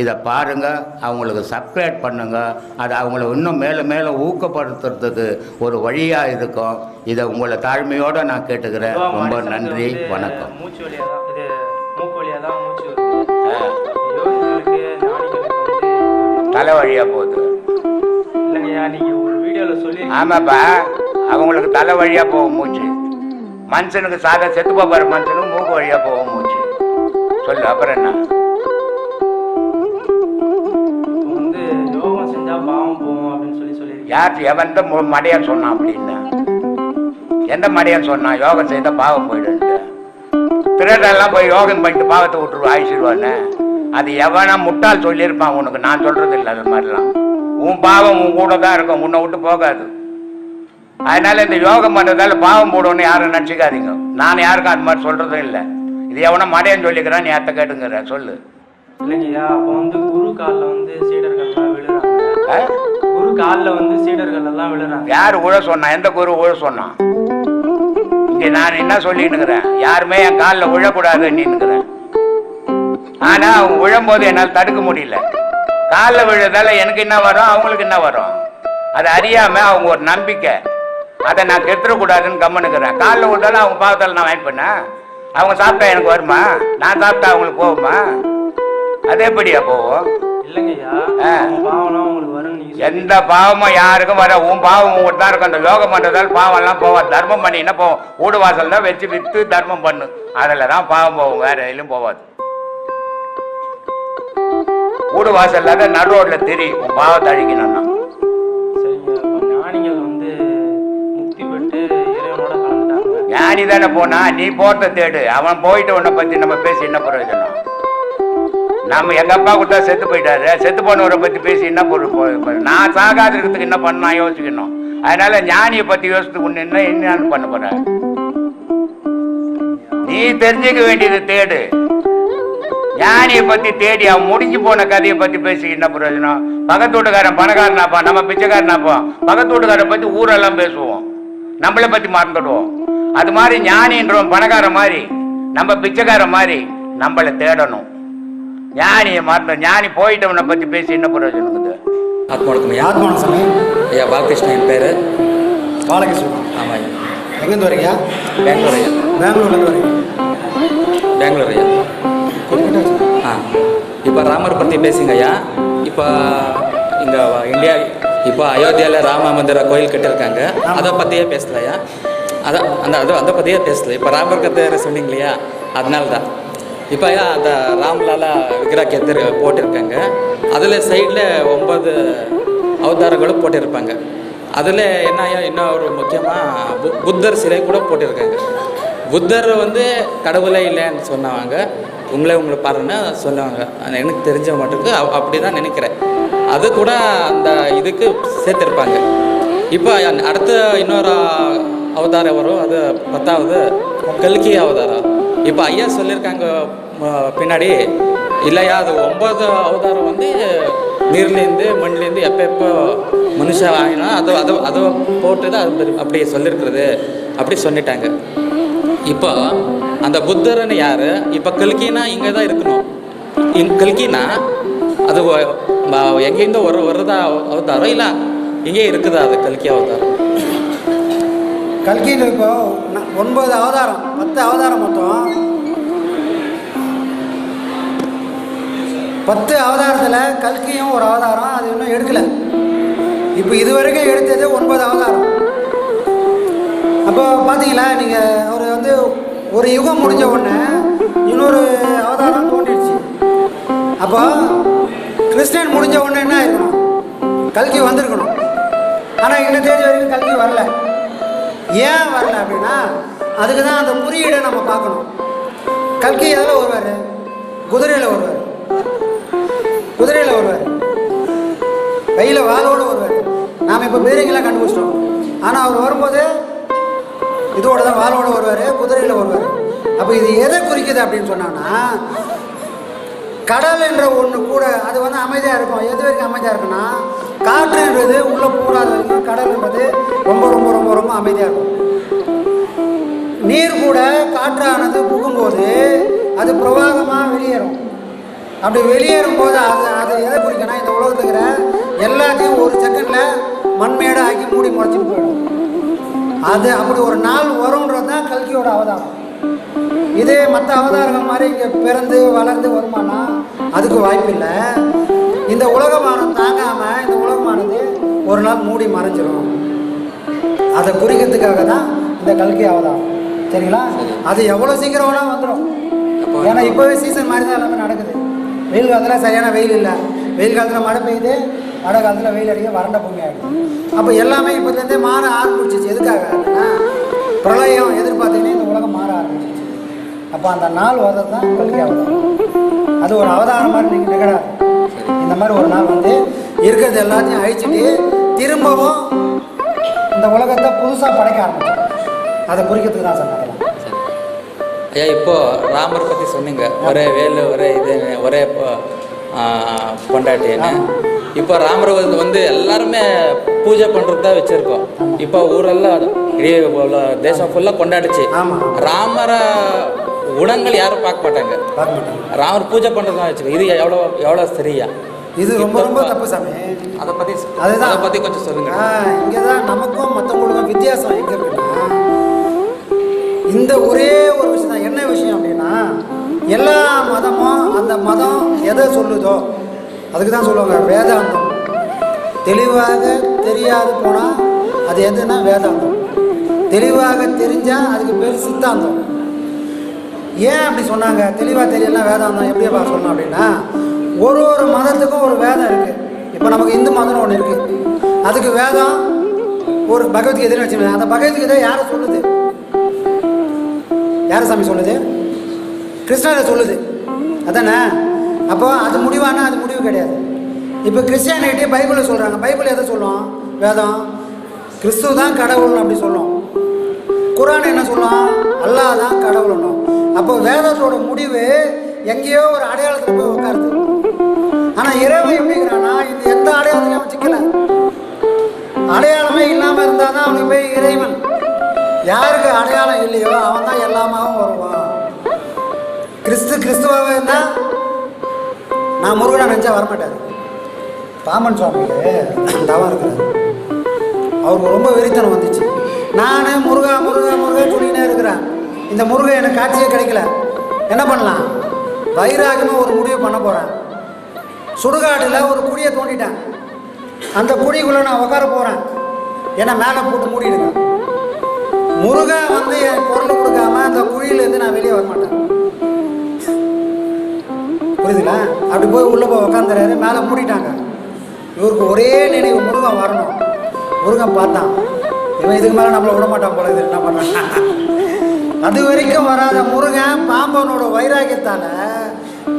இதை பாருங்க அவங்களுக்கு சப்ஸ்கிரைப் பண்ணுங்க. அது அவங்கள இன்னும் மேலும் மேலும் ஊக்கப்படுத்துறதுக்கு ஒரு வழியாக இருக்கும். இதை உங்களை தாழ்மையோடு நான் கேட்டுக்கிறேன். ரொம்ப நன்றி. வணக்கம். மூச்சு தான் இது மூக்கு தான் தலை வழியாக போகுது. இல்லைங்கய்யா நீங்க ஒரு வீடியோல சொல்லி ஆமாப்பா அவங்களுக்கு தலை வழியாக போகும் மூச்சு. மனுஷனுக்கு சாக செத்து போகிற மனுஷனுக்கு மூக்கு வழியாக போகும் மூச்சு. சொல்லு அப்புறம் என்ன? யார் எவன் தான் மு- மடையன் சொன்னான் அப்படின்னு? எந்த மடையன் சொன்னான் யோகம் செய்தால் பாவம் போயிடுன்ட்டு திருடெல்லாம் போய் யோகம் பண்ணிட்டு பாவத்தை விட்டுருவா ஆயிடுவானே அது எவனா முட்டாள் சொல்லியிருப்பான் உனக்கு. நான் சொல்றது இல்லை அது மாதிரிலாம். உன் பாவம் உன் கூட தான் இருக்கும். உன்னை விட்டு போகாது. அதனால இந்த யோகம் பண்றதால பாவம் போடுவோன்னு யாரும் நினச்சிக்காதீங்க. நான் யாருக்கும் அது மாதிரி சொல்றதும் இல்லை. இது எவனா மடையன் சொல்லிக்கிறான் நீ அத்தை கேட்டுங்கிற. சொல்லு. இல்லைங்கய்யா அப்போ வந்து குரு காலில் வந்து சீடர்கள்லாம் விழுறாங்க. காலில் வந்து சீடர்கள் எல்லாம் விழுறாங்க. யார் உழ சொன்னா? எந்த குரு உழ சொன்னான் இங்க நான் என்ன சொல்லிட்டு இருக்கிறேன் யாருமே என் காலில் உழக்கூடாது நின்னுக்கிறேன். ஆனா அவங்க விழும்போது என்னால் தடுக்க முடியல. காலில் விழுறதால எனக்கு என்ன வரும்? அவங்களுக்கு என்ன வரும்? அதை அறியாம அவங்க ஒரு நம்பிக்கை. அதை நான் கெடுத்துடக்கூடாதுன்னு கம்மனுக்கிறேன் காலில் விட்டாலும் அவங்க பாவத்தால் நான் வாங்கி பண்ணேன் அவங்க சாப்பிட்டா எனக்கு வருமா? நான் சாப்பிட்டா அவங்களுக்கு போகுமா? அது எப்படியா போகும்? இல்லைங்கய்யா. எந்த பாவமும் யாருக்கும் வர உன் பாவம் உங்கள்கிட்ட தான் இருக்கும். அந்த யோகம் பண்றதால பாவம் எல்லாம் போவாது. தர்மம் பண்ணி என்ன போவோம் வீடு வாசல் தான் வச்சு வித்து தர்மம் பண்ணு. அதில் தான் பாவம் போகும் வேற எதுலையும் போவாது. வீடு வாசல்ல தான் நடு ரோட்ல தெரியும் உன் பாவத்தை அழிக்கணும்னா. ஞானி தானே போனா நீ போறத தேடு. அவன் போயிட்டு உன்னை பத்தி நம்ம பேசி என்ன பிரயோஜனம்? நம்ம எங்க அப்பா கூட செத்து போயிட்டாரு. செத்து போனவரை பத்தி பேசி என்ன பொருள் நான் சாகாத இருக்கிறதுக்கு என்ன பண்ண நான் யோசிக்கணும். அதனால ஞானியை பத்தி யோசித்து உன்னை என்ன என்ன பண்ண போற நீ தெரிஞ்சுக்க வேண்டியது தேடு. ஞானியை பத்தி தேடி அவன் முடிஞ்சு போன கதையை பத்தி பேசி என்ன பிரயோஜனம்? பக்கத்து வீட்டுக்காரன் பணக்காரனாப்பா நம்ம பிச்சைக்காரனாப்பா பக்கத்து வீட்டுக்காரன் பத்தி ஊரெல்லாம் பேசுவோம். நம்மளை பத்தி மறந்துடுவோம். அது மாதிரி ஞானின்றவன் பணக்காரன் மாதிரி நம்ம பிச்சைக்காரன் மாதிரி நம்மளை தேடணும். ஞானியை மறந்த ஞானி போயிட்டவனை பத்தி பேசி என்ன பிரயோஜனம் இருக்குது ஆத்மாவணக்கம் ஐயா ஆத்மான சாமி ஐயா பாலகிருஷ்ணன் என் பேர்? பாலகிருஷ்ணன். ஆமாம் ஐயா. எங்கேருந்து வரீங்க? பெங்களூர் ஐயா. பெங்களூர்லேருந்து வரீங்க. பெங்களூர் ஐயா. ஆ. இப்போ ராமர் பற்றி பேசுங்க ஐயா. இப்போ இங்கே இந்தியா இப்போ அயோத்தியாவில் ராம மந்திர கோயில் கட்டியிருக்காங்க அதை பற்றியே பேசல ஐயா. அதான் அந்த அது அதை பற்றியே பேசல. இப்போ ராமர் கதை சொன்னீங்க இல்லையா? அதனால தான் இப்போ ஐயா அந்த ராம்லாலா விக்கிரக எதிர் போட்டிருக்காங்க. அதில் சைடில் ஒன்பது அவதாரங்களும் போட்டிருப்பாங்க. அதில் என்ன இன்னும் ஒரு முக்கியமாக பு புத்தர் சிலை கூட போட்டிருக்காங்க. புத்தர் வந்து கடவுளே இல்லைன்னு சொன்னவங்க. உங்களே உங்களை பாருன்னு சொல்லுவாங்க. அது எனக்கு தெரிஞ்ச மட்டுக்கு அப்படி தான் நினைக்கிறேன். அது கூட அந்த இதுக்கு சேர்த்துருப்பாங்க. இப்போ அடுத்த இன்னொரு அவதாரம் வரும். அது பத்தாவது கல்கி அவதாரம். இப்போ ஐயா சொல்லியிருக்காங்க பின்னாடி இல்லையா? அது ஒன்பது அவதாரம் வந்து நீர்லேருந்து மண்லேருந்து எப்போ எப்போ மனுஷன் வாங்கினா அது அதை அதை போட்டு தான் அது அப்படி சொல்லியிருக்கிறது அப்படி சொல்லிட்டாங்க. இப்போ அந்த புத்தர்னு யார்? இப்போ கல்கினா இங்கே தான் இருக்கணும். இங் கல்கினா அது எங்கேருந்தோ எங்கேருந்து ஒரு வருதா அவதாரம்? இல்லை இங்கே இருக்குதா அது கல்கி அவதாரம்? கல்கியில் இப்போ ஒன்பது அவதாரம் பத்து அவதாரம் மொத்தம். பத்து அவதாரத்தில் கல்கியும் ஒரு அவதாரம் அது இன்னும் எடுக்கலை. இப்போ இது வரைக்கும் எடுத்தது ஒன்பது அவதாரம். அப்போ பார்த்தீங்களா நீங்கள் அவர் வந்து ஒரு யுகம் முடிஞ்ச உடனே இன்னொரு அவதாரம் தோண்டிடுச்சு அப்போ கிறிஸ்டியன் முடிஞ்ச உடனே என்ன இருக்கணும் கல்கி வந்திருக்கணும். ஆனால் இன்னும் தேதி வரைக்கும் கல்கி வரல. ஏன் வரல அப்படின்னா அதுக்கு தான் அந்த குறியீடை நம்ம பார்க்கணும். கல்கி எதில் வருவார்? குதிரையில் வருவார். குதிரையில் வருவார். கையில் வாளோடு வருவார். நாம் இப்போ பேரிங்கெல்லாம் கண்டுபிடிச்சிட்டோம். ஆனால் அவர் வரும்போது இதோட தான் வாளோட வருவார் குதிரையில் வருவார். அப்போ இது எதை குறிக்குது அப்படின்னு சொன்னான்னா கடல் என்ற ஒன்று கூட அது வந்து அமைதியாக இருக்கும். எது வரைக்கும் அமைதியாக இருக்குன்னா காற்றுன்றது உள்ளே போகாத வரைக்கும் கடல்ன்றது ரொம்ப ரொம்ப ரொம்ப ரொம்ப அமைதியாக இருக்கும். நீர் கூட காற்றானது புகும்போது அது பிரவாகமாக வெளியேறும். அப்படி வெளியேறும் போது அது அது எதை குறிக்கணும் இந்த உலகத்துல இருக்கிற எல்லாத்தையும் ஒரு செகண்டில் மண்மேடை ஆக்கி மூடி முளைச்சிட்டு போயிடும். அது அப்படி ஒரு நாள் வரும்ன்றது தான் கல்கியோட அவதாரம். இதே மற்ற அவதாரங்கள் மாதிரி இங்கே பிறந்து வளர்ந்து வருமானா அதுக்கு வாய்ப்பில்லை. இந்த உலகமானம் தாங்காமல் இந்த உலகமானது ஒரு நாள் மூடி மறைஞ்சிரும். அதை குறிக்கிறதுக்காக தான் இந்த கல்கி அவதாரம். சரிங்களா? அது எவ்வளோ சீக்கிரம் வேணால் வந்துடும் ஏன்னா இப்போவே சீசன் மாதிரி தான் எல்லாமே நடக்குது. வெயில் காலத்தில் சரியான வெயில் இல்லை. வெயில் காலத்தில் மழை பெய்யுது மழை காலத்தில் வெயில் அடிக்க வறண்ட பூமி ஆகிடும் அப்போ எல்லாமே இப்போலேருந்தே மாற ஆரம்பிச்சிச்சு எதுக்காக? பிரளயம் எதிர்பார்த்தீங்கன்னா இந்த உலகம் மாற ஆரம்பிச்சிச்சு அப்போ அந்த நாள் வரது தான் கல்கி அவதாரம் அது ஒரு அவதாரம் மாதிரி நீங்கள் நிகழாது இந்த மாதிரி ஒரு நாள் வந்து இருக்கிறது எல்லாத்தையும் அழிச்சிட்டு திரும்பவும் இந்த உலகத்தை புதுசாக படைக்க ஆரம்பிச்சோம் அதை குறிக்கிறதுக்கு தான் சொன்னாங்க ஐயா இப்போ ராமர் பற்றி சொன்னீங்க. ஒரே வேலு ஒரே இது ஒரே பொண்டாட்டின்னு இப்போ ராமர் வந்து எல்லாருமே பூஜை பண்ணுறது தான் வச்சுருக்கோம். இப்போ ஊரெல்லாம் உல- தேசம் ஃபுல்லாக கொண்டாடுச்சு. ராமர குணங்கள் யாரும் பார்க்க மாட்டாங்க. ராமர் பூஜை பண்ணுறது தான் வச்சுக்கோ இது எவ்வளோ எவ்வளோ சரியா இது ரொம்ப ரொம்ப தப்பு சாமி. அதை பற்றி அதுதான். அதை பற்றி கொஞ்சம் சொல்லுங்க. இங்கே தான் நமக்கும் மற்றவங்களுக்கும் வித்தியாசம் எங்கே இருக்குன்னா இந்த ஒரே ஒரு விஷயம் தான். என்ன விஷயம் அப்படின்னா எல்லா மதமும் அந்த மதம் எதை சொல்லுதோ அதுக்கு தான் சொல்லுவாங்க வேதாந்தம். தெளிவாக தெரியாது போனால் அது எதுனா வேதாந்தம். தெளிவாக தெரிஞ்சால் அதுக்கு பேர் சித்தாந்தம். ஏன் அப்படி சொன்னாங்க? தெளிவாக தெரியலாம் வேதாந்தம் எப்படி சொன்னோம் அப்படின்னா ஒரு ஒரு மதத்துக்கும் ஒரு வேதம் இருக்குது இப்போ நமக்கு இந்து மதம்னு ஒன்று இருக்குது அதுக்கு வேதம் ஒரு பகவத்கீதைன்னு வச்சுக்கோங்க அந்த பகவத்கீதை யாரை சொல்லுது? யார சாமி சொல்லுது? கிருஷ்ணரை சொல்லுது. அதானே? அப்போ அது முடிவானா? அது முடிவு கிடையாது. இப்போ கிறிஸ்டியானிட்டி பைபிளில் சொல்கிறாங்க பைபிள் எதை சொல்லும்? வேதம். கிறிஸ்து தான் கடவுள்னு அப்படி சொல்லும். குரான் என்ன சொல்லும்? அல்லாஹ் தான் கடவுள்னும் அப்போ வேதத்தோட முடிவு எங்கேயோ ஒரு அடையாளத்தில் போய் உட்காருது ஆனால் இறைவன் எப்படிங்கிறானா இது எந்த அடையாளத்திலையும் வச்சுக்கல அடையாளமே இல்லாமல் இருந்தால் தான் அவனுக்கு போய் இறைவன் யாருக்கு அடையாளம் இல்லையோ அவன் தான் எல்லாமாவும் வருவான். கிறிஸ்து கிறிஸ்துவாக இருந்தால் நான் முருகனை நினச்சா வரமாட்டார். பாமன் சுவாமிக்கு தவம் இருக்கிறார். அவருக்கு ரொம்ப வெறித்தனம் வந்துச்சு. நான் முருகா முருகா முருகா சொல்லினே இருக்கிறேன். இந்த முருகன் எனக்கு காட்சியே கிடைக்கல. என்ன பண்ணலாம்? வைராகமாக ஒரு முடிவு பண்ண போகிறேன் சுடுகாட்டில் ஒரு குழியை தோண்டிட்டேன். அந்த குழிக்குள்ளே நான் உட்கார போகிறேன் ஏன்னா மேலே போட்டு மூடிடுங்க. முருகன் வந்து என் பொருள் கொடுக்காம அந்த குழியிலேருந்து நான் வெளியே வர மாட்டேன் புரியுதுங்களா? அப்படி போய் உள்ளே போய் உக்காந்துறாரு மேலே மூடிட்டாங்க. இவருக்கு ஒரே நினைவு முருகன் வரணும். முருகன் பார்த்தான். இவன் இதுக்கு மேலே நம்மளை விட மாட்டான் போல இது. என்ன பண்ணான் அது வரைக்கும் வராத முருகன் பாம்பனோட வைராக்கியத்தால்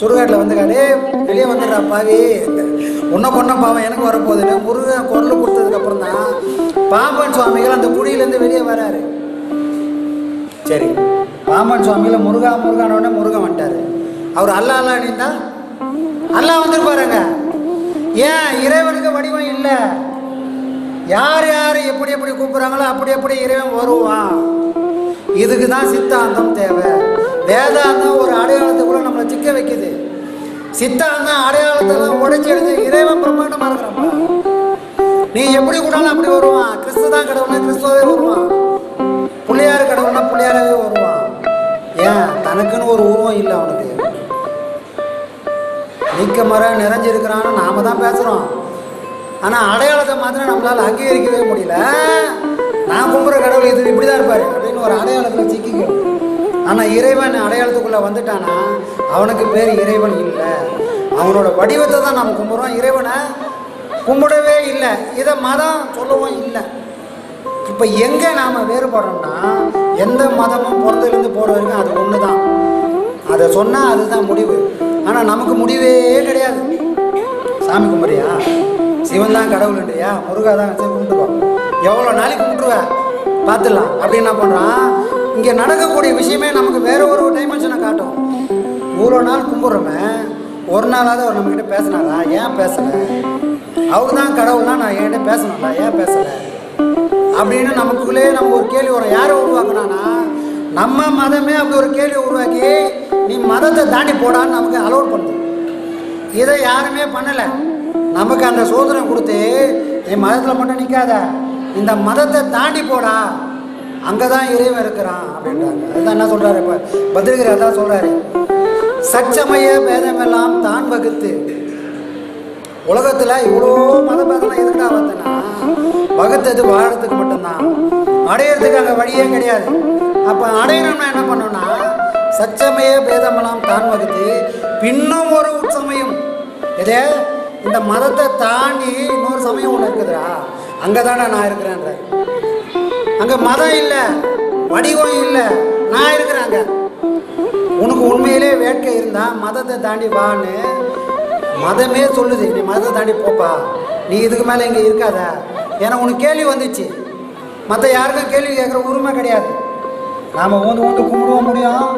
சுடுகாட்டில் வந்துக்காரு வெளியே வந்துடுறா பாவி. உன்னை கொன்ன பாவம் எனக்கு வரப்போகுதுன்னு முருகன் குரல் கொடுத்ததுக்கப்புறம் தான் பாம்பன் சுவாமிகள் அந்த குழியிலேருந்து வெளியே வராரு. சரி. ராமன் சுவாமியில் முருகா முருகானோடனே முருகன் வந்துட்டாரு. அவர் அல்லா அல்லா அணிந்தா அல்லா வந்துருப்பாருங்க. ஏன்? இறைவனுக்கு வடிவம் இல்லை. யார் யார் எப்படி எப்படி கூப்பிட்றாங்களோ அப்படி எப்படி இறைவன் வருவான். இதுக்கு தான் சித்தாந்தம் தேவை. வேதாந்தம் ஒரு அடையாளத்துக்குள்ள நம்மளை சிக்க வைக்குது. சித்தாந்தம் அடையாளத்தெல்லாம் உடைச்சி எடுத்து இறைவன் பிரம்மாண்டமாக இருக்கிறப்ப நீ எப்படி கூடாலும் அப்படி வருவான். கிறிஸ்து தான் கடவுள்னா கிறிஸ்துவே வருவான். பிள்ளையார் கடவுள்னா பிள்ளையாரவே வருவான். ஏன்? தனக்குன்னு ஒரு உருவம் இல்லை அவனுக்கு. நீக்க மரம் நிறைஞ்சிருக்கிறான்னு நாம தான் பேசுகிறோம் ஆனால் அடையாளத்தை மாத்திரம் நம்மளால் அங்கீகரிக்கவே முடியல. நான் கும்புற கடவுள் இது இப்படி தான் இருப்பார் அப்படின்னு ஒரு அடையாளத்தில் சிக்கிக்கும் ஆனால் இறைவன் அடையாளத்துக்குள்ளே வந்துட்டானா? அவனுக்கு பேர் இறைவன் இல்லை. அவனோட வடிவத்தை தான் நம்ம கும்பிட்றோம் இறைவனை கும்பிடவே இல்லை. இதை மதம் சொல்லவும் இல்லை. இப்போ எங்கே நாம் வேறுபடுறோம்னா எந்த மதமும் பிறந்ததுலேருந்து போகிற வரைக்கும் அது ஒன்று தான் அதை சொன்னால் அதுதான் முடிவு. ஆனால் நமக்கு முடிவே கிடையாது. சாமி கும்பிட்றியா? சிவன் தான் கடவுள்ன்றியா? முருகா தான் சிவன் கும்பிட்டுக்கோ. எவ்வளோ நாளைக்கு கும்பிட்டுருவ? பார்த்துடலாம். அப்படி என்ன பண்ணுறான் இங்கே நடக்கக்கூடிய விஷயமே நமக்கு வேற ஒரு டைமென்ஷனை காட்டும். இவ்வளோ நாள் கும்பிட்றோமே ஒரு நாளாவது அவர் நம்மக்கிட்ட பேசினாரா? ஏன் பேசலை? அவர் தான் கடவுள்னா நான் என்கிட்ட பேசணும்டா. ஏன் பேசலை? அப்படின்னு நமக்குள்ளே நம்ம ஒரு கேள்வி வரும். யாரை உருவாக்குனானா நம்ம மதமே அப்படி ஒரு கேள்வி உருவாக்கி நீ மதத்தை தாண்டி போடான்னு நமக்கு அலோட் பண்ணுது. இதை யாருமே பண்ணலை. நமக்கு அந்த சுதந்திரம் கொடுத்து என் மதத்தில் மட்டும் நிற்காத இந்த மதத்தை தாண்டி போடா. அங்கே தான் இறைவன் இருக்கிறான். அப்படின்றாங்க. அதுதான் என்ன சொல்கிறாரு இப்போ? பத்ரிகர் அதான் சொல்கிறாரு சச்சமய பேதமெல்லாம் தான் வகுத்து. உலகத்தில் இவ்வளோ மத எதுக்காக எதுக்குடா வகுத்தது வாழறதுக்கு மட்டும்தான். அடையிறதுக்கு அங்கே வழியே கிடையாது. அப்போ அடையணும்னா என்ன பண்ணணும்னா சச்சமய பேதமெல்லாம் தான் வகுத்து பின்னும் ஒரு உற்சமயம் இதே இந்த மதத்தை தாண்டி இன்னொரு சமயம் ஒன்று இருக்குதுடா. அங்கே தானே நான் இருக்கிறேன்ற. அங்கே மதம் இல்லை வடிவம் இல்லை நான் இருக்கிறேன் அங்கே. உனக்கு உண்மையிலே வேட்கை இருந்தால் மதத்தை தாண்டி வான்னு மதமே சொல்லுது நீ மதம் தாண்டி போப்பா. நீ இதுக்கு மேலே இங்கே இருக்காத. ஏன்னா உனக்கு கேள்வி வந்துச்சு. மற்ற யாருக்கும் கேள்வி கேட்குற உரிமை கிடையாது. நாம் ஊந்து ஊந்து கும்பிடவும் முடியும்.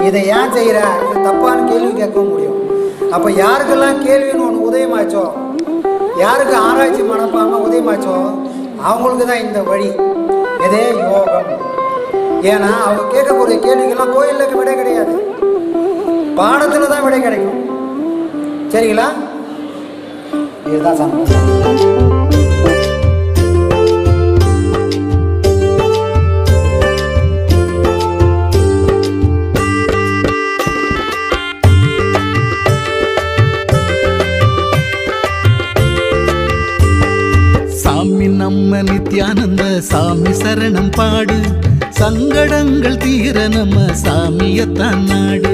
இதை ஏன் செய்கிற இது தப்பான்னு கேள்வி கேட்கவும் முடியும். அப்போ யாருக்கெல்லாம் கேள்வின்னு ஒன்று உதயமாச்சோ? யாருக்கு ஆராய்ச்சி மனப்பான்மை உதயமாச்சோ? அவங்களுக்கு தான் இந்த வழி. இதே யோகம். ஏன்னா அவங்க கேட்கக்கூடிய கேள்விக்கெல்லாம் கோயிலுக்கு விடை கிடையாது. பாடத்தில் தான் விடை கிடைக்கும். சரிங்களா? இதுதான் சம்பவம் நம்ம நித்யானந்த சாமி சரணம் பாடு. சங்கடங்கள் தீர நம்ம சாமியத்தான் நாடு.